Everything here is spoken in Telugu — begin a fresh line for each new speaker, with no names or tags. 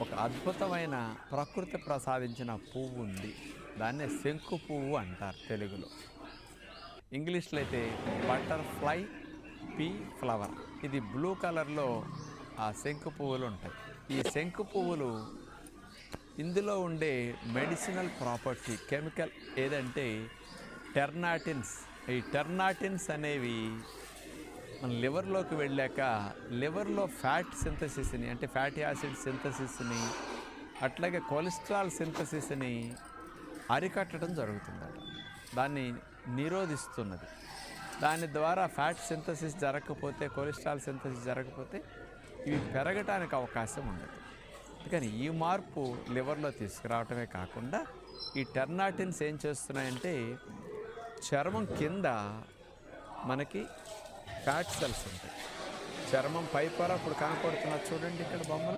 ఒక అద్భుతమైన ప్రకృతి ప్రసాదించిన పువ్వు ఉంది. దాన్నే శంకు పువ్వు అంటారు తెలుగులో. ఇంగ్లీష్లో అయితే బటర్ఫ్లై పీ ఫ్లవర్. ఇది బ్లూ కలర్లో ఆ శంకు పువ్వులు ఉంటాయి. ఈ శంకు పువ్వులు ఇందులో ఉండే మెడిసినల్ ప్రాపర్టీ కెమికల్ ఏదంటే టెర్నాటిన్స్. ఈ టెర్నాటిన్స్ అనేవి మన లివర్లోకి వెళ్ళాక లివర్లో ఫ్యాట్ సింథసిస్ని అంటే ఫ్యాటీ యాసిడ్ సింథసిస్ని అట్లాగే కొలెస్ట్రాల్ సింథసిస్ని అరికట్టడం జరుగుతుందట. దాన్ని నిరోధిస్తున్నది. దాని ద్వారా ఫ్యాట్ సింథసిస్ జరగకపోతే కొలెస్ట్రాల్ సింథసిస్ జరగకపోతే ఇవి పెరగటానికి అవకాశం ఉండదు. అందుకని ఈ మార్పు లివర్లో తీసుకురావటమే కాకుండా ఈ టెర్నాటిన్స్ ఏం చేస్తున్నాయంటే చర్మం కింద మనకి ఫ్యాట్ సెల్స్ ఉంటాయి. చర్మం పై పొర ఇప్పుడు కనపడుతున్నది చూడండి ఇక్కడ బొమ్మలు.